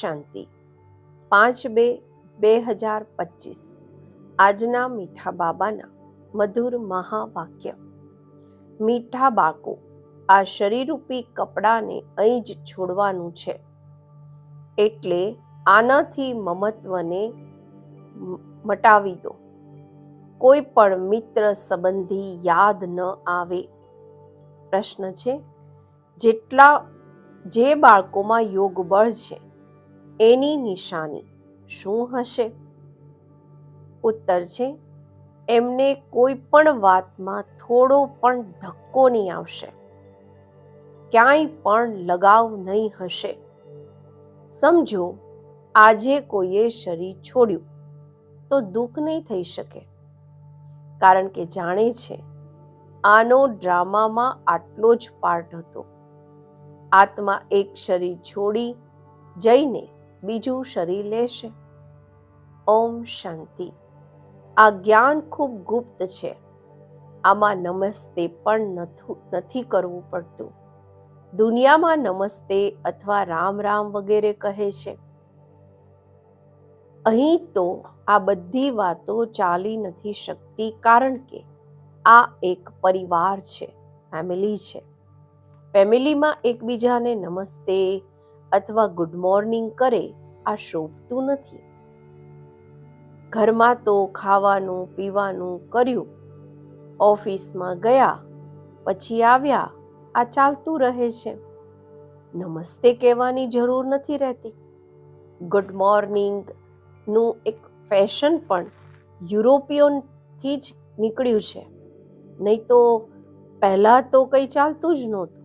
શાંતિ. પાંચ બે બે હજાર પચીસ. આજના મીઠા બાબાના મધુર મહાવાક્ય. મીઠા બાળકો, આ શરીરરૂપી કપડાને અહીં જ છોડવાનું છે. એટલે આનાથી મમત્વને મટાવી દો. કોઈ પણ મિત્ર સંબંધી યાદ ન આવે. પ્રશ્ન છે, જેટલા, જે બાળકોમાં યોગ બળ છે એની નિશાની શું હશે? ઉત્તર છે, એમને કોઈ પણ વાતમાં થોડો પણ ધક્કો નહીં આવશે. ક્યાંય પણ લગાવ નહીં હશે. સમજો, આજે કોઈએ શરીર છોડ્યું, તો દુઃખ નહીં થઈ શકે. કારણ કે જાણે છે, આનો ડ્રામામાં આટલો જ પાર્ટ હતો. આત્મા એક શરીર છોડી જઈને બીજું શરીર લેશે. ઓમ શાંતિ. આ જ્ઞાન ખૂબ ગુપ્ત છે. આમાં નમસ્તે પણ નથુ- કરવું પડતું. દુનિયામાં નમસ્તે અથવા રામ રામ વગેરે કહે છે. અહીં તો આ બધી વાતો ચાલી નથી શકતી કારણ કે આ એક પરિવાર છે, ફેમિલી છે. ફેમિલીમાં એકબીજાને નમસ્તે અથવા ગુડ મોર્નિંગ કરે, આ શોભતું નથી. ઘરમાં તો ખાવાનું, પીવાનું કર્યું. ઓફિસમાં ગયા, પછી આવ્યા, આ ચાલતું રહે છે. નમસ્તે કહેવાની જરૂર નથી રહેતી. ગુડ મોર્નિંગનું એક ફેશન પણ યુરોપિયનથી જ નીકળ્યું છે. નહીં તો પહેલાં તો કંઈ ચાલતું જ નહોતું.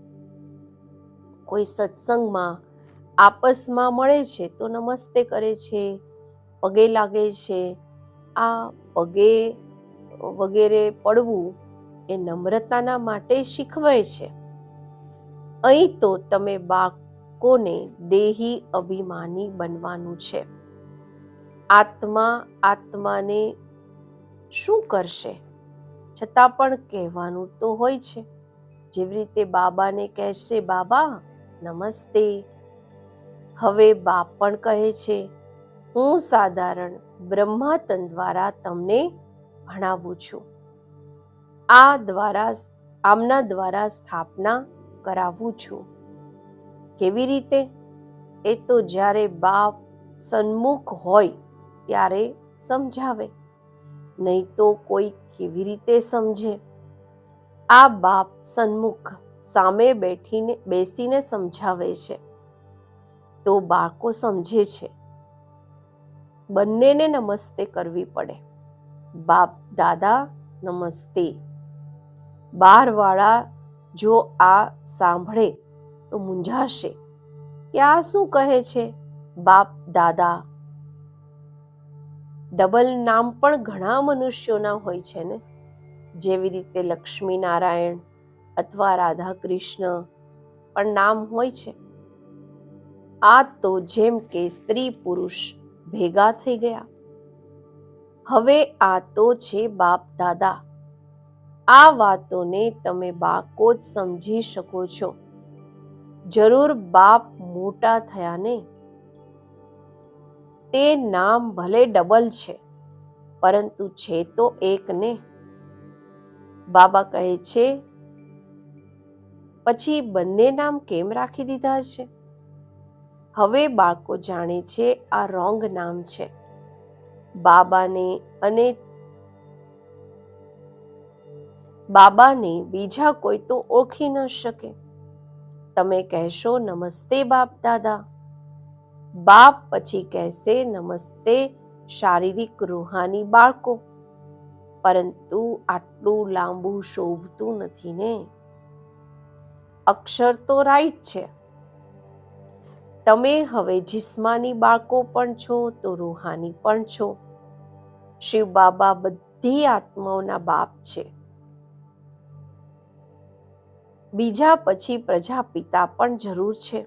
કોઈ સત્સંગમાં આપસમાં મળે છે તો નમસ્તે કરે છે, પગે લાગે છે. આ પગે વગેરે પડવું એ નમ્રતાના માટે શીખવે છે. અહીં તો તમે બાળકોને દેહી અભિમાની બનવાનું છે. આત્મા આત્માને શું કરશે? છતાં પણ કહેવાનું તો હોય છે. જેવી રીતે બાબાને કહેશે, બાબા, નમસ્તે. હવે બાપ પણ કહે છે, હું સાધારણ બ્રહ્માતન દ્વારા તમને ભણાવું છું. આ દ્વારા આમના દ્વારા સ્થાપના કરાવું છું. કેવી રીતે? એ તો જ્યારે બાપ સન્મુખ હોય ત્યારે સમજાવે. નહીં તો કોઈ કેવી રીતે સમજે? આ બાપ સન્મુખ સામે બેઠીને, બેસીને સમજાવે છે. તો બાળકો સમજે છે. બંનેને નમસ્તે કરવી પડે. બાપ, દાદા, નમસ્તે. બારવાળા જો આ સાંભળે તો મૂંઝાશે. કે આ શું કહે છે? બાપ, દાદા. ડબલ નામ પણ ઘણા મનુષ્યોના હોય છે ને? જેવી રીતે લક્ષ્મી નારાયણ અથવા રાધા કૃષ્ણ પણ નામ હોય છે. આ તો જેમ કે સ્ત્રી પુરુષ ભેગા થઈ ગયા. હવે આ તો છે બાપ દાદા. આ વાતોને તમે બાકો જ સમજી શકો છો. જરૂર બાપ મોટા થયા ને તે નામ ભલે ડબલ છે, પરંતુ છે તો એક ને. બાબા કહે છે, પછી બંને નામ કેમ રાખી દીધા છે હવે બાળકો જાણે છે આ રોંગ નામ છે. બાબાને અને બાબાને બીજા કોઈ તો ઓળખી ન શકે. તમે કહેશો, નમસ્તે બાપ દાદા. બાપ પછી કહેશે, નમસ્તે શારીરિક રૂહાની બાળકો. પરંતુ આટલું લાંબુ શોભતું નથી ને. અક્ષર તો રાઈટ છે. તમે હવે જિસ્માની બાળકો પણ છો તો રૂહાની પણ છો. શિવ બાબા બધી આત્માઓના બાપ છે. બીજા પછી પ્રજાપિતા પણ જરૂર છે.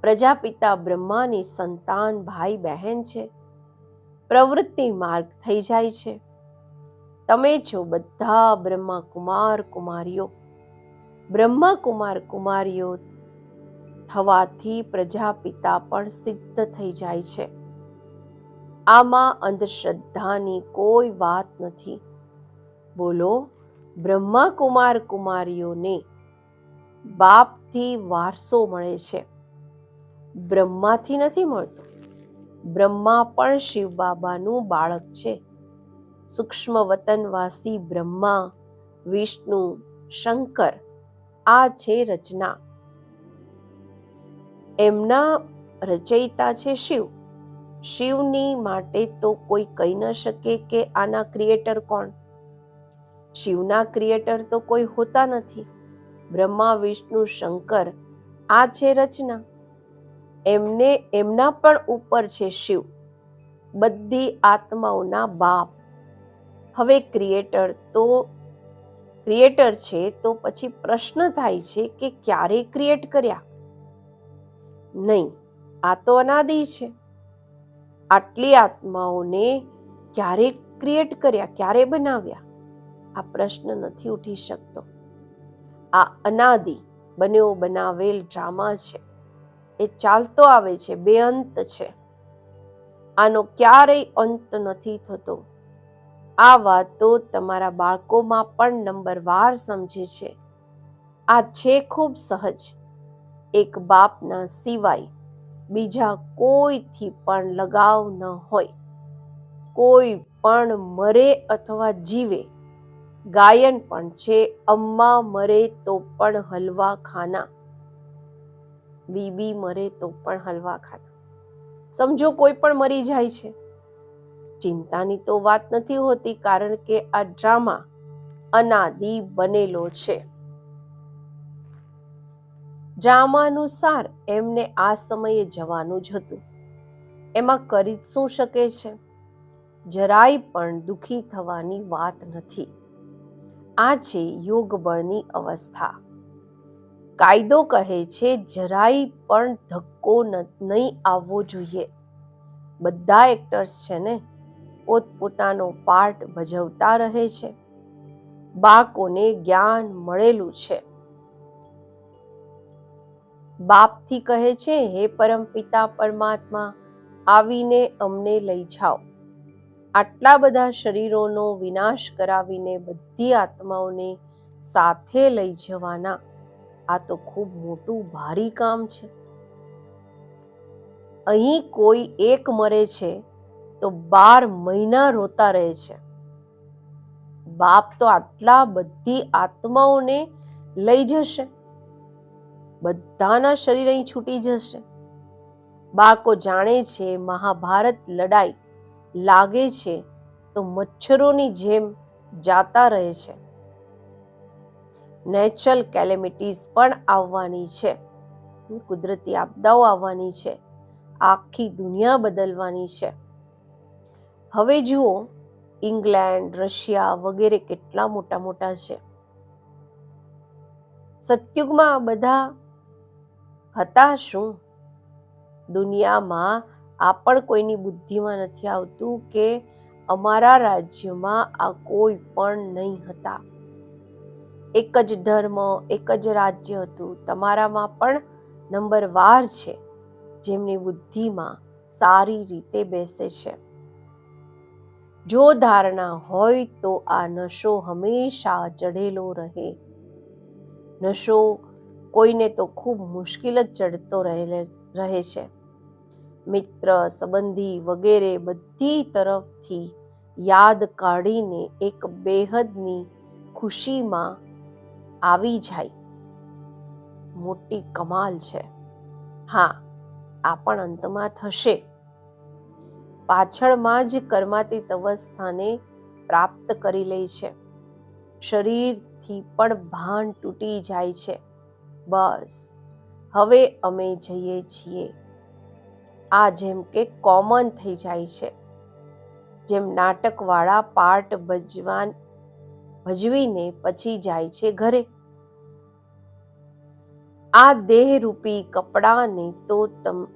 પ્રજાપિતા બ્રહ્માની સંતાન, ભાઈ, બહેન છે. પ્રવૃત્તિ માર્ગ થઈ જાય છે. તમે છો બધા બ્રહ્મા કુમાર કુમારીઓ. બ્રહ્મા કુમાર કુમારીઓ થવાથી પ્રજાપિતા પણ સિદ્ધ થઈ જાય છે. આમાં અંધશ્રદ્ધાની કોઈ વાત નથી. બોલો બ્રહ્મા કુમાર કુમારીઓને બાપથી વારસો મળે છે. બ્રહ્માથી નથી મળતો. બ્રહ્મા પણ શિવ બાબાનું બાળક છે. સૂક્ષ્મ વતનવાસી બ્રહ્મા, વિષ્ણુ, શંકર, આ છે રચના. એમના રચયિતા છે શિવ. શિવની માટે તો કોઈ કહી ન શકે કે આના ક્રિએટર કોણ. શિવના ક્રિએટર તો કોઈ હોતા નથી. બ્રહ્મા, વિષ્ણુ, શંકર આ છે રચના. એમને એમના પણ ઉપર છે શિવ. બધી આત્માઓના બાપ. હવે ક્રિએટર તો ક્રિએટર છે તો પછી પ્રશ્ન થાય છે કે ક્યારે ક્રિએટ કર્યા? નહીં, આ તો અનાદિ છે. આટલી આત્માઓને ક્યારે ક્રિએટ કર્યા, ક્યારે બનાવ્યા? આ પ્રશ્ન નથી ઉઠી શકતો. આ અનાદિ બનેવો બનાવેલ ડ્રામા છે. એ ચાલતો આવે છે બેઅંત છે. આનો ક્યારેય અંત નથી થતો. આ વાતો તમારા બાળકોમાં પણ નંબરવાર સમજે છે. આ છે ખૂબ સહજ. એક બાપના સિવાય બીજા કોઈથી પણ લગાવ ન હોય. કોઈ પણ મરે અથવા જીવે, ગાયન પણ છે, અમ્મા મરે તો પણ હલવા ખાના. બીબી મરે તો પણ હલવા ખાના. સમજો, કોઈ પણ મરી જાય છે. ચિંતાની તો વાત નથી હોતી કારણ કે આ ડ્રામા અનાદિ બનેલો છે. ડ્રામાનુસાર એમને આ સમયે જવાનું જ હતું. એમાં કરી શું શકે છે? જરાય પણ દુખી થવાની વાત નથી. આ છે યોગબળની અવસ્થા. કાયદો કહે છે, જરાય પણ ધક્કો નહીં આવવો જોઈએ. બધા એક્ટર્સ છે ને, પોતપોતાનો પાર્ટ ભજવતા રહે છે. બાળકોને જ્ઞાન મળેલું છે. બાપથી કહે છે, હે પરમ પિતા પરમાત્મા, આવીને અમને લઈ જાઓ. આટલા બધા શરીરોનો વિનાશ કરાવીને બધી આત્માઓને સાથે લઈ જવાના, આ તો ખૂબ મોટું ભારી કામ છે. અહીં કોઈ એક મરે છે, તો બાર મહિના રોતા રહે છે. બાપ તો આટલા બધી આત્માઓને લઈ જશે. બધાના શરીર અહીં છૂટી જશે. બાળકો જાણે છે મહાભારત લડાઈ લાગે છે તો મચ્છરોની જેમ જાતા રહે છે. નેચરલ કેલેમિટીઝ પણ આવવાની છે. કુદરતી આપદાઓ આવવાની છે. આખી દુનિયા બદલવાની છે. હવે જુઓ, ઇંગ્લેન્ડ, રશિયા વગેરે કેટલા મોટા મોટા છે. સતયુગમાં બધા હતા શું? દુનિયામાં આ પણ કોઈની બુદ્ધિમાં નથી આવતું કે અમારા રાજ્યમાં આ કોઈ પણ નહીં હતા. એક જ ધર્મ, એક જ રાજ્ય હતું. તમારામાં પણ નંબર વાર છે જેમની બુદ્ધિમાં સારી રીતે બેસે છે. જો ધારણા હોય તો આ નશો હંમેશા ચઢેલો રહે. નશો કોઈને તો ખૂબ મુશ્કેલ જ ચડતો રહે છે. મિત્ર, સંબંધી વગેરે બધી તરફથી યાદ કાઢીને એક બેહદની ખુશીમાં આવી જાય. મોટી કમાલ છે. હા, આ પણ અંતમાં થશે. પાછળમાં જ કર્માતીત અવસ્થાને પ્રાપ્ત કરી લે છે. શરીરથી પણ ભાન તૂટી જાય છે. બસ. હવે અમે જઈએ છીએ. આ જેમ કે કોમન થઈ જાય છે. જેમ નાટકવાળા પાર્ટ ભજવાન ભજવીને પછી જાય છે ઘરે. આ દેહરૂપી કપડાને તો તમ,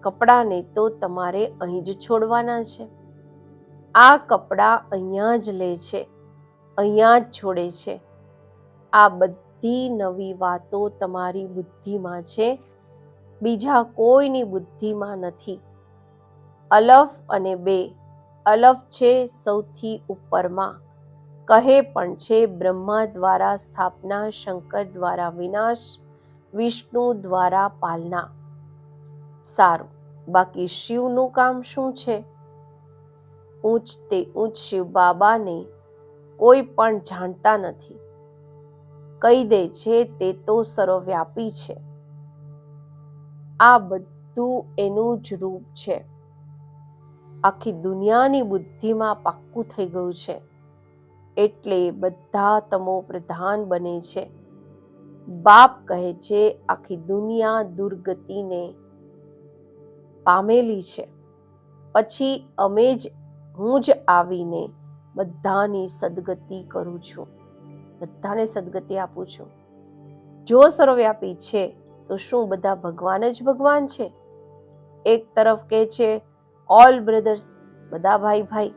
કપડાને તો તમારે અહીં જ છોડવાના છે. આ કપડાં અહીંયા જ લે છે. અહીંયા જ છોડે છે. આ બધી નવી વાતો તમારી બુદ્ધિમાં છે. બીજા કોઈની બુદ્ધિમાં નથી. અલફ અને બે. અલફ છે સૌથી ઉપરમાં. કહે પણ છે બ્રહ્મા દ્વારા સ્થાપના, શંકર દ્વારા વિનાશ, વિષ્ણુ દ્વારા પાલના. સારું. બાકી શિવનું કામ શું છે? ઊંચ તે ઊંચ શિવ બાબાને કોઈ પણ જાણતા નથી. કહી દે છે તે તો સર્વવ્યાપી છે. આ બધું એનું જ રૂપ છે. આખી દુનિયાની બુદ્ધિમાં પાક્કું થઈ ગયું છે. એટલે બધા તમો પ્રધાન બને છે. બાપ કહે છે, આખી દુનિયા દુર્ગતિને પામેલી છે. પછી અમે જ, હું જ આવીને બધાની સદગતિ કરું છું. બધાને સદગતિ આપું છું. જો સર્વવ્યાપી છે, તો શું બધા ભગવાન જ ભગવાન છે? એક તરફ કહે છે ઓલ બ્રધર્સ બધા ભાઈ ભાઈ.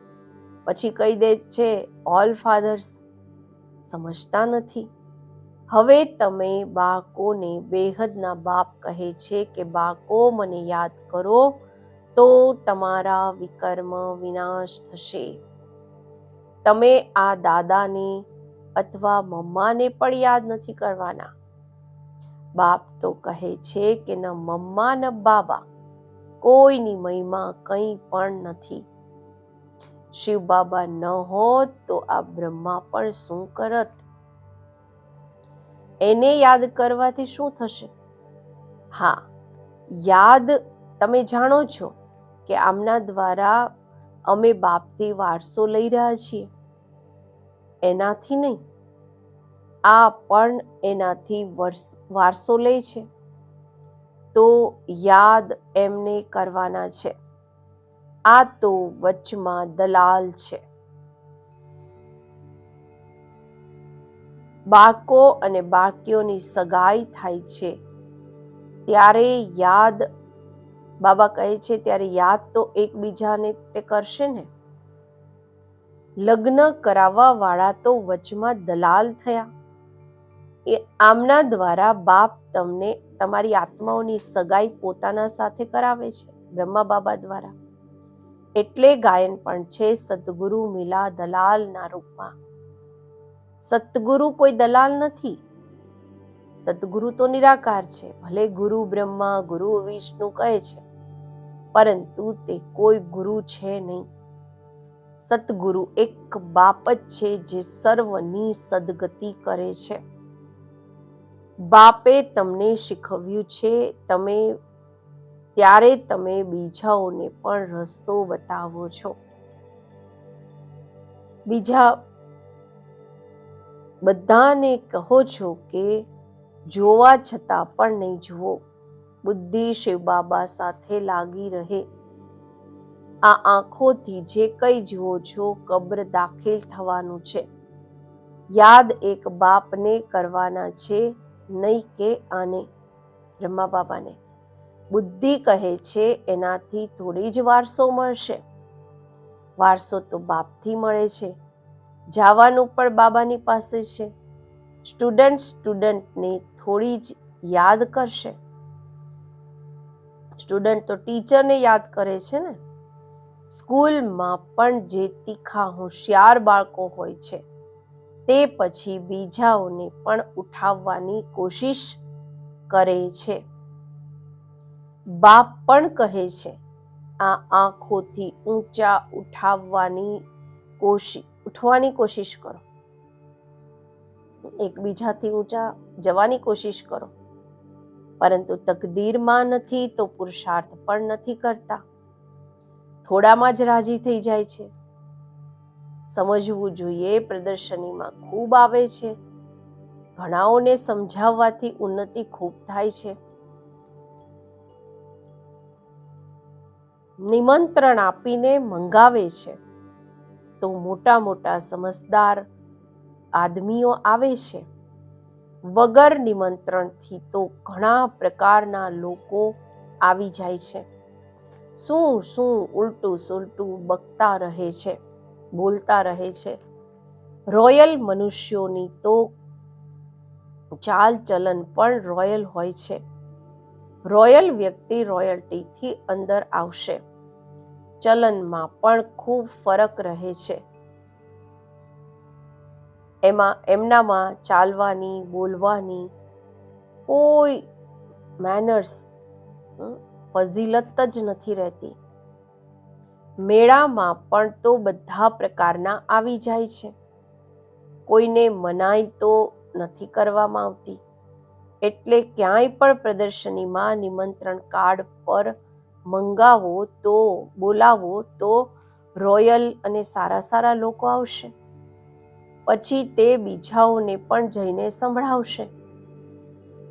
પછી કહી દે છે ઓલ ફાધર્સ સમજતા નથી. હવે તમે બાળકોને બેહદના બાપ કહે છે કે, બાળકો, મને યાદ કરો, તો તમારા વિકર્મ વિનાશ થશે. તમે આ દાદાને અથવા મમ્માને પણ યાદ નથી કરવાના? બાપ તો કહે છે કે ન મમ્મા ન બાબા, કોઈની મહિમા કંઈ પણ નથી. શિવ બાબા ન હોત તો આ બ્રહ્મા પણ શું કરત? એને યાદ કરવાથી શું થશે? હા, યાદ તમે જાણો છો કે આમના દ્વારા અમે બાપથી વારસો લઈ રહ્યા છીએ. એનાથી નહીં. આ પણ એનાથી વારસો લે છે. તો યાદ એમને કરવાના છે. આ તો વચમાં દલાલ છે. બાળકો અને બાળકીઓની સગાઈ થાય છે. ત્યારે યાદ, બાબા કહે છે, ત્યારે યાદ તો એકબીજાને તે કરશે ને? લગ્ન કરાવવા વાળા તો વચમાં દલાલ થયા. એ આમના દ્વારા બાપ તમને તમારી આત્માઓની સગાઈ પોતાના સાથે કરાવે છે, બ્રહ્મા બાબા દ્વારા. એટલે ગાયન પણ છે સદગુરુ મિલા દલાલના રૂપમાં. સતગુરુ કોઈ દલાલ નથી. સતગુરુ તો નિરાકાર છે, ભલે ગુરુ બ્રહ્મા ગુરુ વિષ્ણુ કહે છે, પરંતુ તે કોઈ ગુરુ છે નહીં. સતગુરુ એક બાપ જ છે જે સર્વની સદગતિ કરે છે. બાપે તમને શીખવ્યું છે, તમે ત્યારે તમે બીજાઓને પણ રસ્તો બતાવો છો. બીજા બધાને કહો છો કે, જોવા છતાં પણ નહીં જુઓ. બુદ્ધિ શિવ બાબા સાથે લાગી રહે. આ આંખોથી જે કંઈ જુઓ છો, કબ્ર દાખલ થવાનું છે. યાદ એક બાપને કરવાના છે, નહીં કે આને. રમા બાબાને બુદ્ધિ કહે છે, એનાથી થોડી જ વારસો મળશે. વારસો તો બાપથી મળે છે. જવાનું પણ બાબાની પાસે છે. સ્ટુડન્ટ સ્ટુડન્ટને થોડી જ યાદ કરશે. સ્ટુડન્ટ તો ટીચરને યાદ કરે છે ને? સ્કૂલમાં પણ જે તીખા હોશિયાર બાળકો હોય છે, તે પછી બીજાઓને પણ ઉઠાવવાની કોશિશ કરે છે. બાપ પણ કહે છે, આ આંખોથી ઊંચા ઉઠાવવાની કોશિશ ઉઠવાની કોશિશ કરો. એકબીજાથી ઊંચા જવાની કોશિશ કરો. પરંતુ તકદીરમાં નથી તો પુરુષાર્થ પણ નથી કરતા. થોડામાં જ રાજી થઈ જાય છે. સમજવું જોઈએ પ્રદર્શનીમાં ખૂબ આવે છે. ઘણાઓને સમજાવવાથી ઉન્નતિ ખૂબ થાય છે. નિમંત્રણ આપીને મંગાવે છે. તો મોટા મોટા સમજદાર આદમીઓ આવે છે. વગર નિમંત્રણથી તો ઘણા પ્રકારના લોકો આવી જાય છે. શું શું ઉલટું સુલટું બકતા રહે છે, બોલતા રહે છે. રોયલ મનુષ્યોની તો ચાલ ચલન પણ રોયલ હોય છે. રોયલ વ્યક્તિ રોયલ્ટીથી અંદર આવશે. ચલનમાં પણ ખૂબ ફરક રહે છે. એમાં, એમનામાં ચાલવાની, બોલવાની કોઈ મેનર્સ ફઝીલત જ નથી રહેતી. મેળામાં પણ તો બધા પ્રકારના આવી જાય છે. કોઈને મનાઈ તો નથી કરવામાં આવતી. એટલે ક્યાંય પણ પ્રદર્શનીમાં નિમંત્રણ કાર્ડ પર મંગાવો તો, બોલાવો તો રોયલ અને સારા સારા લોકો આવશે. પછી તે બીજાઓને પણ જઈને સંભળાવશે.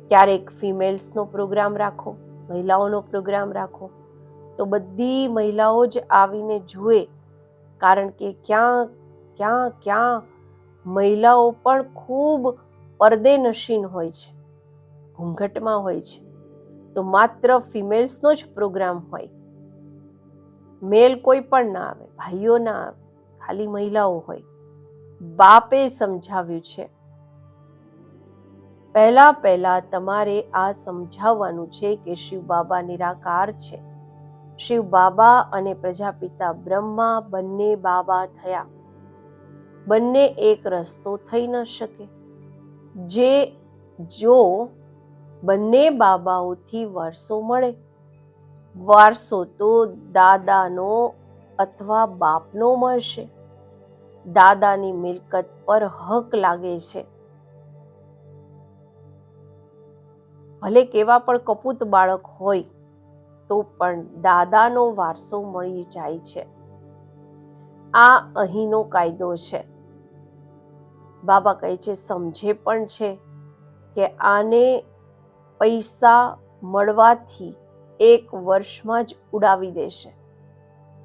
ક્યારેક ફિમેલ્સનો પ્રોગ્રામ રાખો. મહિલાઓનો પ્રોગ્રામ રાખો, તો બધી મહિલાઓ જ આવીને જુએ. કારણ કે ક્યાં ક્યાં ક્યાં મહિલાઓ પણ ખૂબ પરદેનશીન હોય છે, ઘૂંઘટમાં હોય છે. તો માત્ર ફિમેલ્સનો જ પ્રોગ્રામ હોય. મેલ કોઈ પણ ના આવે, ભાઈઓ ના આવે, ખાલી મહિલાઓ હોય. બાપે સમજાવ્યું છે પહેલા પહેલા તમારે આ સમજાવવાનું છે કે શિવ બાબા નિરાકાર છે. શિવ બાબા અને પ્રજાપિતા બ્રહ્મા બંને બાબા થયા. બંને એક રસ્તો થઈ ન શકે. જે, જો બંને બાબાઓથી વારસો મળે. વારસો તો દાદાનો અથવા બાપનો મળશે. દાદાની મિલકત પર હક લાગે છે. ભલે કેવા પણ કપૂત બાળક હોય, તો પણ દાદાનો વારસો મળી જાય છે. આ અહીંનો કાયદો છે. બાબા કહે છે, સમજે પણ છે કે આને પૈસા મળવાથી એક વર્ષમાં જ ઉડાવી દેશે.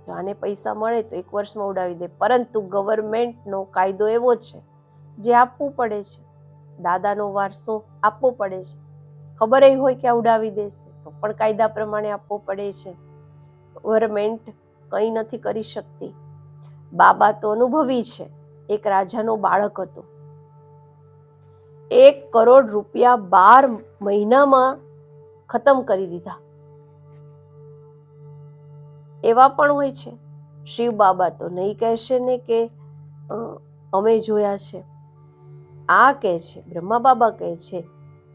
જો આને પૈસા મળે તો એક વર્ષમાં ઉડાવી દે. પરંતુ ગવર્મેન્ટનો કાયદો એવો છે, જે આપવું પડે છે. દાદાનો વારસો આપવો પડે છે. ખબર એ હોય કે આ ઉડાવી દેશે, તો પણ કાયદા પ્રમાણે આપવો પડે છે. ગવર્મેન્ટ કંઈ નથી કરી શકતી. બાબા તો અનુભવી છે, એક રાજાનો બાળક હતો. એક કરોડ રૂપિયા બાર મહિનામાં ખતમ કરી દીધા. એવા પણ હોય છે. શિવ બાબા તો નહીં કહેશે ને કે અમે જોયા છે. આ કહે છે, બ્રહ્મા બાબા કહે છે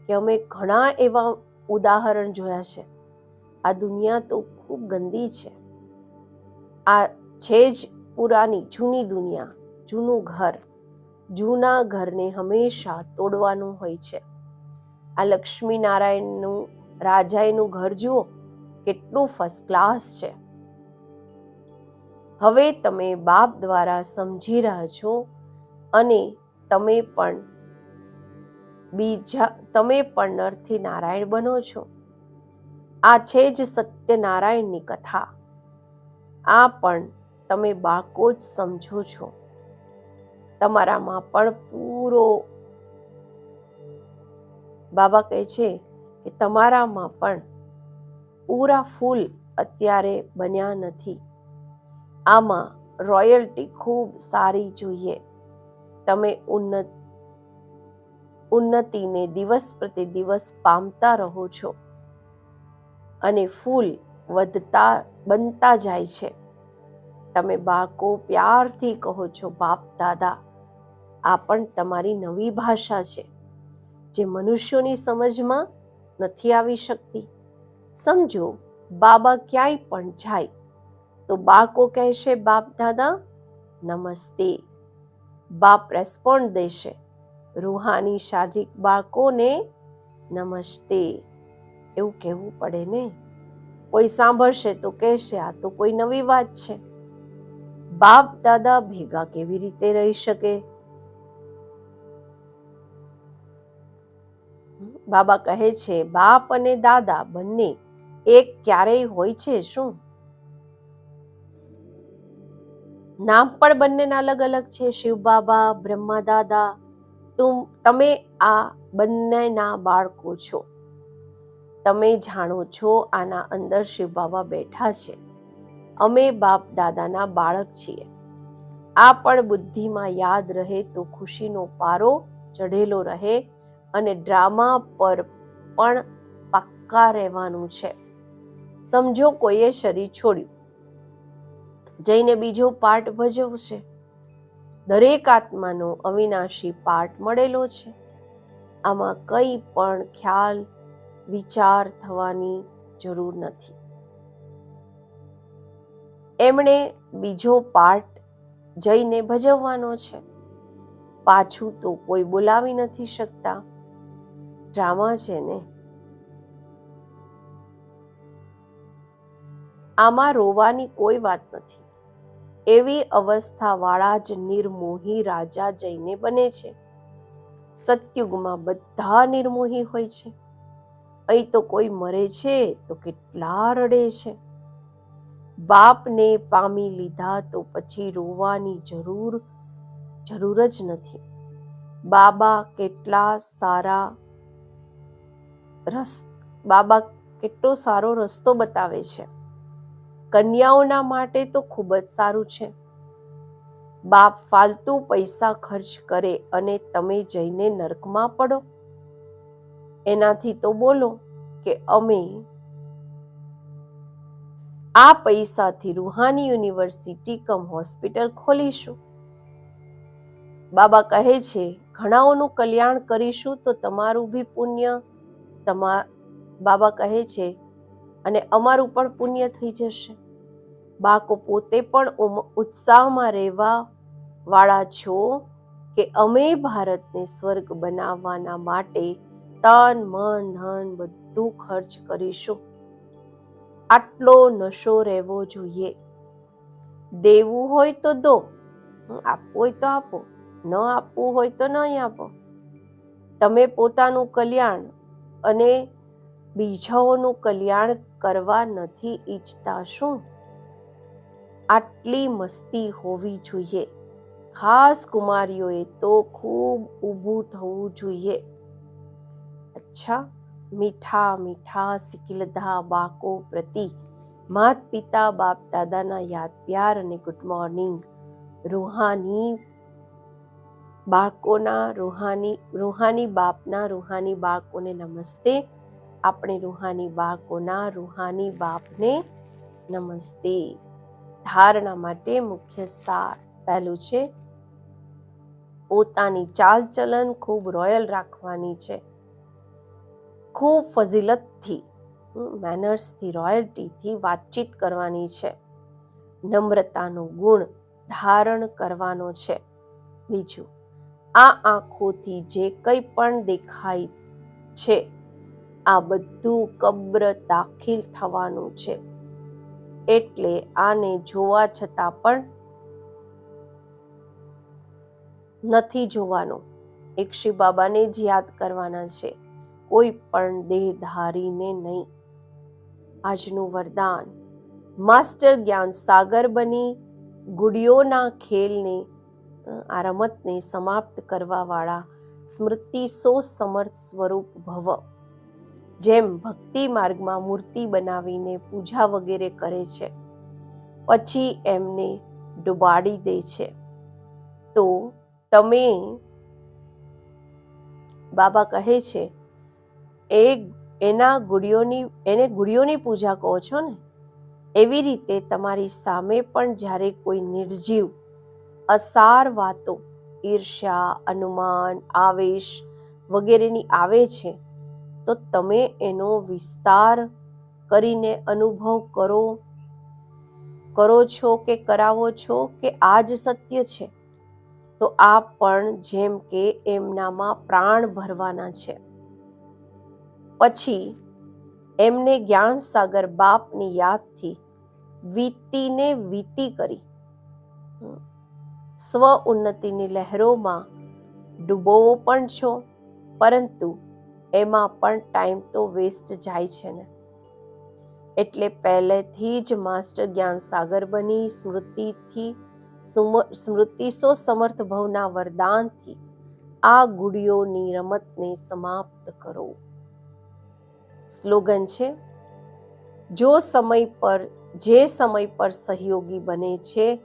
કે અમે ઘણા એવા ઉદાહરણ જોયા છે. આ દુનિયા તો ખૂબ ગંદી છે. આ છે જ પુરાની જૂની દુનિયા, જૂનું ઘર. જૂના ઘરને હંમેશા તોડવાનું હોય છે. આ લક્ષ્મી નારાયણનું રાજાનું ઘર જુઓ, કેટલું ફર્સ્ટ ક્લાસ છે. હવે તમે બાપ દ્વારા સમજી રહ્યા છો અને તમે પણ બીજા તમે પણ નરથી નારાયણ બનો છો. આ છે જ સત્યનારાયણની કથા. આ પણ તમે બાળકો જ સમજો છો. તમારામાં પણ પૂરો બાબા કહે છે કે તમારામાં પણ પૂરા ફૂલ અત્યારે બન્યા નથી. આમાં રોયલ્ટી ખૂબ સારી જોઈએ. તમે ઉન્નત ઉન્નતિને દિવસ પ્રતિ દિવસ પામતા રહો છો. અને ફૂલ વધતા, બનતા જાય છે. તમે બાળકો પ્યારથી કહો છો, બાપ, દાદા, આ પણ તમારી નવી ભાષા છે, જે મનુષ્યોની સમજમાં નથી આવી શકતી. સમજો, બાબા ક્યાંય પણ જાય. તો બાળકો કહેશે, બાપ, દાદા, નમસ્તે. બાપ રેસ્પોન્ડ દેશે. રૂહાની શારીરિક બાળકોને નમસ્તે, એવું કહેવું પડે ને? કોઈ સાંભળશે તો કહેશે, આ તો કોઈ નવી વાત છે. બાપ, દાદા ભેગા કેવી રીતે રહી શકે? બાબા કહે છે, બાપ અને દાદા બંને એક ક્યારેય હોય છે, શું? નામ પણ બંનેના અલગ અલગ છે, શિવ બાબા, બ્રહ્મા દાદા. તું તમે આ બંનેના બાળકો છો. તમે જાણો છો આના અંદર શિવ બાબા બેઠા છે. અમે બાપ દાદાના બાળક છીએ. આ પણ બુદ્ધિમાં યાદ રહે તો ખુશીનો પારો ચઢેલો રહે અને ડ્રામા પર પણ પાક્કા રહેવાનું છે. સમજો કોઈએ શરીર છોડ્યું. જઈને બીજો પાર્ટ ભજવશે. દરેક આત્માનો અવિનાશી પાર્ટ મળેલો છે. આમાં કંઈ પણ ખ્યાલ, વિચાર થવાની જરૂર નથી. એમણે બીજો પાર્ટ જઈને ભજવવાનો છે. પાછું તો કોઈ બોલાવી નથી શકતા. ડ્રામા છે ને? આમાં રોવાની કોઈ વાત નથી. એવી અવસ્થાવાળા જ નિર્મોહી રાજા જઈને બને છે. સત્યુગમાં બધા નિર્મોહી હોય છે. અહીં તો કોઈ મરે છે તો કેટલા રડે છે. બાપને પામી લીધા તો પછી રોવાની જરૂર જરૂર જ નથી. બાબા કેટલા સારા રસ બાબા કેટલો સારો રસ્તો બતાવે છે. કન્યાઓના માટે તો ખૂબ જ સારું છે. બાપ ફાલતુ પૈસા ખર્ચ કરે અને તમે જઈને નરકમાં પડો. એનાથી તો બોલો કે અમે આ પૈસાથી રૂહાની યુનિવર્સિટી કમ હોસ્પિટલ ખોલીશું. બાબા કહે છે, ઘણાઓનું કલ્યાણ કરીશું તો તમારું બી પુણ્ય તમા બાબા કહે છે, અને અમારું પણ પુણ્ય થઈ જશે. બાળકો પોતે પણ ઉત્સાહમાં રહેવા વાળા છો કે અમે ભારતને સ્વર્ગ બનાવવાના માટે તન, મન, ધન બધું ખર્ચ કરીશું. આટલો નશો રહેવો જોઈએ. દેવું હોય તો દો આપવું હોય તો આપો, ન આપવું હોય તો નહીં આપો. તમે પોતાનું કલ્યાણ અને બીજાઓનું કલ્યાણ કરવા નથી ઈચ્છતા શું? આટલી મસ્તી હોવી જોઈએ. ખાસ કુમારીઓએ તો ખૂબ ઊભું થવું જોઈએ. અચ્છા, મીઠા મીઠા સિકિલધા બાળકો પ્રતિ માત પિતા બાપ દાદાના યાદ પ્યાર અને ગુડ મોર્નિંગ રૂહાની બાળકોના, રૂહાની રૂહાની બાપના, રૂહાની બાળકોને નમસ્તે. આપણે રૂહાની બાળકોના, રૂહાની બાપને નમસ્તે. ધારણા માટે મુખ્ય સાર પહેલું છે, પોતાની ચાલચલન ખૂબ રોયલ રાખવાની છે. ખૂબ ફઝિલતથી મેનર્સથી રોયલ્ટીથી વાતચીત કરવાની છે. નમ્રતાનો ગુણ ધારણ કરવાનો છે. બીજું, આ આંખોથી જે કંઈ પણ દેખાય છે, આ બધું કબ્ર દાખિલ થવાનું છે. એટલે આને જોવા છતાં પણ નથી જોવાનું. એક શિવ બાબાને જ યાદ કરવાના છે. કોઈ પણ દેહધારીને નહીં. આજનું વરદાન. માસ્ટર જ્ઞાન સાગર બની ગુડીઓના ખેલને આ રમતને સમાપ્ત કરવાવાળા સ્મૃતિ સો સમર્થ સ્વરૂપ ભવ. જેમ ભક્તિ માર્ગમાં મૂર્તિ બનાવીને પૂજા વગેરે કરે છે, પછી એમને ડુબાડી દે છે. તો તમે બાબા કહે છે, એ એના ગુડીઓની, એને ગુડીઓની પૂજા કહો છો ને? એવી રીતે તમારી સામે પણ જ્યારે કોઈ નિર્જીવ અસાર વાતો, ઈર્ષ્યા, અનુમાન, આવેશ વગેરેની આવે છે તો તમે એનો વિસ્તાર કરીને અનુભવ કરો. કરો છો કે કરાવો છો કે આ જ સત્ય છે? તો આ પણ જેમ કે એમનામાં પ્રાણ ભરવાના છે. પછી, એમને જ્ઞાન સાગર બાપની યાદથી વીતીને વીતી કરી. સ્વ ઉન્નતિની લહેરોમાં ડૂબોવો પણ છો, પરંતુ એમાં પણ ટાઈમ તો વેસ્ટ જાય છે ને. એટલે પહેલેથી જ માસ્ટર જ્ઞાન સાગર બની, સ્મૃતિથી સુમ- સ્મૃતિ સો સમર્થ ભવના વરદાનથી આ ગુડીઓની રમતને સમાપ્ત કરો. સ્લોગન છે, જો સમય પર, જે સમય પર સહયોગી બને છે,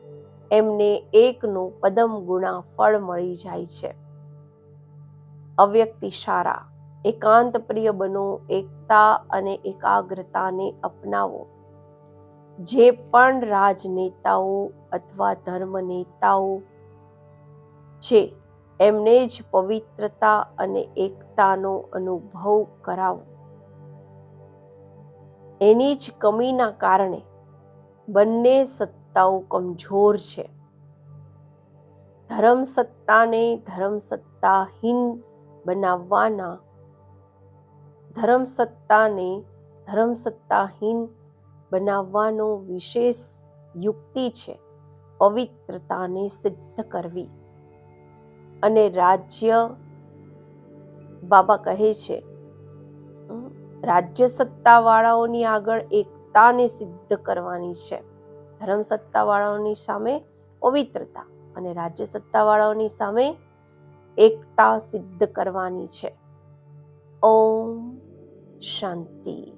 એમને એકનું પદમ ગુણા ફળ મળી જાય છે. અવ્યક્તિ ઇશારા એકાંત પ્રિય બનો, એકતા અને એકાગ્રતાને અપનાવો. જે પણ રાજનેતાઓ અથવા ધર્મ નેતાઓ છે, એમને જ પવિત્રતા અને એકતાનો અનુભવ કરાવો. એની જ કમીના કારણે બંને સત્તાઓ કમજોર છે. ધર્મ સત્તાને ધર્મ સત્તાહીન બનાવવાના ધર્મ સત્તાને ધર્મ સત્તાહીન બનાવવાનો વિશેષ યુક્તિ છે. પવિત્રતાને સિદ્ધ કરવી. અને રાજ્ય બાબા કહે છે રાજ્ય સત્તાવાળાઓની આગળ એકતાને સિદ્ધ કરવાની છે. ધર્મ સત્તાવાળાઓની સામે પવિત્રતા અને રાજ્ય સત્તાવાળાઓની સામે એકતા સિદ્ધ કરવાની છે. ઓમ શાંતિ